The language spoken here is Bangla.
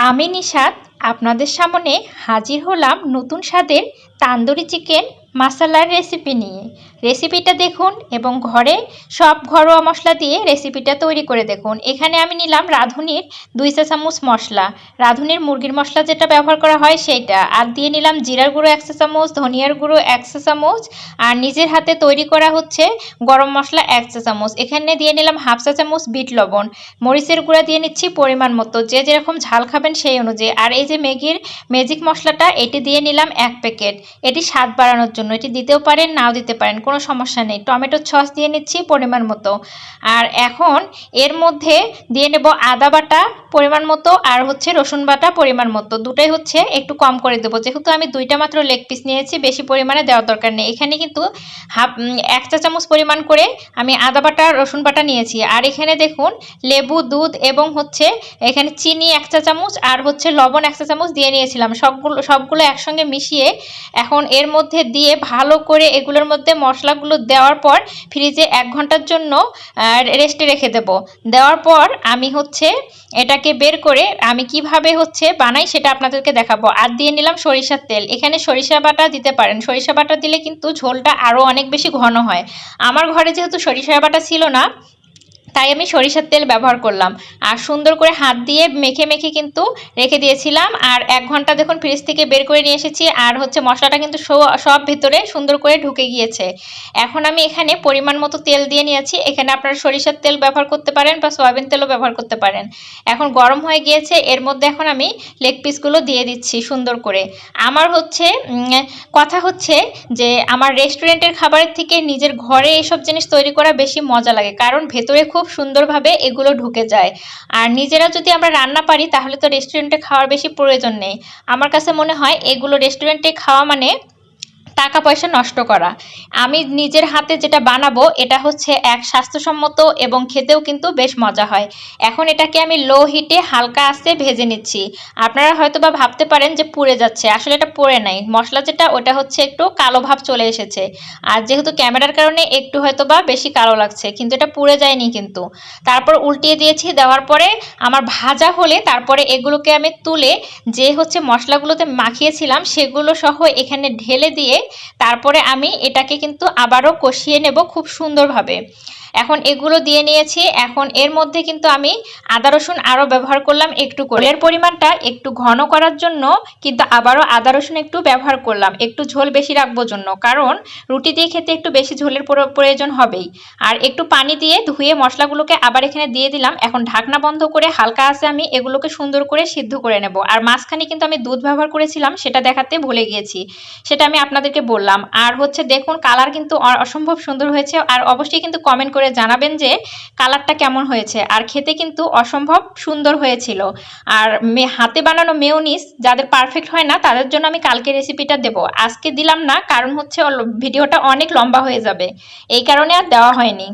আমি নিশাত আপনাদের সামনে হাজির হলাম নতুন স্বাদের তান্দুরি চিকেন মাসালার রেসিপি নিয়ে। রেসিপিটা দেখুন এবং ঘরে সব ঘরোয়া মশলা দিয়ে রেসিপিটা তৈরি করে দেখুন। এখানে আমি নিলাম রাঁধুনির দুই চা চামচ মশলা। রাঁধুনির মুরগির মশলা যেটা ব্যবহার করা হয় সেইটা আর দিয়ে নিলাম জিরার গুঁড়ো এক চা চামচ ধনিয়ার গুঁড়ো এক চা চামচ আর নিজের হাতে তৈরি করা হচ্ছে গরম মশলা এক চা চামচ এখানে দিয়ে নিলাম হাফ চা চামচ বিট লবণ। মরিচের গুঁড়া দিয়ে নিচ্ছি পরিমাণ মতো। যে যেরকম ঝাল খাবেন সেই অনুযায়ী। আর এই যে ম্যাগির ম্যাজিক মশলাটা, এটি দিয়ে নিলাম এক প্যাকেট এটি স্বাদ বাড়ানোর জন্য। এটি দিতেও পারেন, নাও দিতে পারেন, কোনো সমস্যা নেই। টমেটো সস দিয়ে নিচ্ছি পরিমাণ মতো। আর এখন এর মধ্যে দিয়ে নেব আদা বাটা পরিমাণ মতো আর হচ্ছে রসুন বাটা পরিমাণ মতো। দুটাই হচ্ছে একটু কম করে দেবো। যেহেতু আমি দুইটা মাত্র লেগ পিস নিয়েছি, বেশি পরিমাণে দেওয়ার দরকার নেই। এখানে কিন্তু হাফ এক চা চামচ পরিমাণ করে আমি আদা বাটা, রসুন বাটা নিয়েছি। আর এখানে দেখুন, লেবু, দুধ এবং হচ্ছে এখানে চিনি এক চা চামচ আর হচ্ছে লবণ এক চা চামচ দিয়ে নিয়েছিলাম। সবগুলো সবগুলো একসঙ্গে মিশিয়ে এখন এর মধ্যে দিয়ে ভালো করে এগুলোর মধ্যে মশলাগুলো দেওয়ার পর ফ্রিজে এক ঘণ্টার জন্য রেস্টে রেখে দেব। দেওয়ার পর আমি হচ্ছে এটাকে বের করে আমি কীভাবে হচ্ছে বানাই সেটা আপনাদেরকে দেখাবো। আর দিয়ে নিলাম সরিষার তেল। এখানে সরিষা বাটা দিতে পারেন। সরিষা বাটা দিলে কিন্তু ঝোলটা আরও অনেক বেশি ঘন হয়। আমার ঘরে যেহেতু সরিষা বাটা ছিল না তাই আমি সরিষার তেল ব্যবহার করলাম। আর সুন্দর করে হাত দিয়ে মেখে মেখে কিন্তু রেখে দিয়েছিলাম। আর এক ঘণ্টা দেখুন ফ্রিজ থেকে বের করে নিয়ে এসেছি, আর হচ্ছে মশলাটা কিন্তু সব ভেতরে সুন্দর করে ঢুকে গিয়েছে। এখন আমি এখানে পরিমাণ মতো তেল দিয়ে নিয়েছি। এখানে আপনারা সরিষার তেল ব্যবহার করতে পারেন বা সয়াবিন তেলও ব্যবহার করতে পারেন। এখন গরম হয়ে গিয়েছে, এর মধ্যে এখন আমি লেগ পিসগুলো দিয়ে দিচ্ছি সুন্দর করে। আমার হচ্ছে কথা হচ্ছে যে আমার রেস্টুরেন্টের খাবারের থেকে নিজের ঘরে এসব জিনিস তৈরি করা বেশি মজা লাগে। কারণ ভেতরে খুব খুব সুন্দরভাবে এগুলো ঢুকে যায়। আর নিজেরা যদি আমরা রান্না পারি, তাহলে তো রেস্টুরেন্টে খাওয়ার বেশি প্রয়োজন নেই। আমার কাছে মনে হয়, এগুলো রেস্টুরেন্টে খাওয়া মানে টাকা পয়সা নষ্ট করা। আমি নিজের হাতে যেটা বানাবো, এটা হচ্ছে এক স্বাস্থ্যসম্মত এবং খেতেও কিন্তু বেশ মজা হয়। এখন এটাকে আমি লো হিটে হালকা আস্তে ভেজে নিচ্ছি। আপনারা হয়তো বা ভাবতে পারেন যে পুড়ে যাচ্ছে। আসলে এটা পুড়ে নাই। মশলা যেটা, ওটা হচ্ছে একটু কালো ভাব চলে এসেছে। আর যেহেতু ক্যামেরার কারণে একটু হয়তো বা বেশি কালো লাগছে, কিন্তু এটা পুড়ে যায়নি কিন্তু। তারপর উল্টিয়ে দিয়েছি, দেওয়ার পরে আমার ভাজা হলে তারপরে এগুলোকে আমি তুলে যে হচ্ছে মশলাগুলোতে মাখিয়েছিলাম, সেগুলো সহ এখানে ঢেলে দিয়ে তারপরে আমি এটাকে কিন্তু আবারও কষিয়ে নেব খুব সুন্দরভাবে। এখন এগুলো দিয়ে নিয়েছি। এখন এর মধ্যে কিন্তু আমি আদা, রসুন আরও ব্যবহার করলাম একটু করে। এর পরিমাণটা একটু ঘন করার জন্য কিন্তু আবারও আদা, রসুন একটু ব্যবহার করলাম। একটু ঝোল বেশি রাখব জন্য, কারণ রুটি দিয়ে খেতে একটু বেশি ঝোলের প্রয়োজন হবেই। আর একটু পানি দিয়ে ধুয়ে মশলাগুলোকে আবার এখানে দিয়ে দিলাম। এখন ঢাকনা বন্ধ করে হালকা আছে আমি এগুলোকে সুন্দর করে সিদ্ধ করে নেব। আর মাঝখানে কিন্তু আমি দুধ ব্যবহার করেছিলাম, সেটা দেখাতে ভুলে গিয়েছি। সেটা আমি আপনাদেরকে বললাম। আর হচ্ছে দেখুন, কালার কিন্তু অসম্ভব সুন্দর হয়েছে। আর অবশ্যই কিন্তু কমেন্ট করে জানাবেন যে কালারটা কেমন হয়েছে। আর খেতে কিন্তু অসম্ভব সুন্দর হয়েছিল। আর হাতে বানানো মেয়নিস যাদের পারফেক্ট হয় না, তাদের জন্য আমি কালকে রেসিপিটা দেব। আজকে দিলাম না, কারণ হচ্ছে ভিডিওটা অনেক লম্বা হয়ে যাবে। এই কারণে আর দেওয়া হয়নি।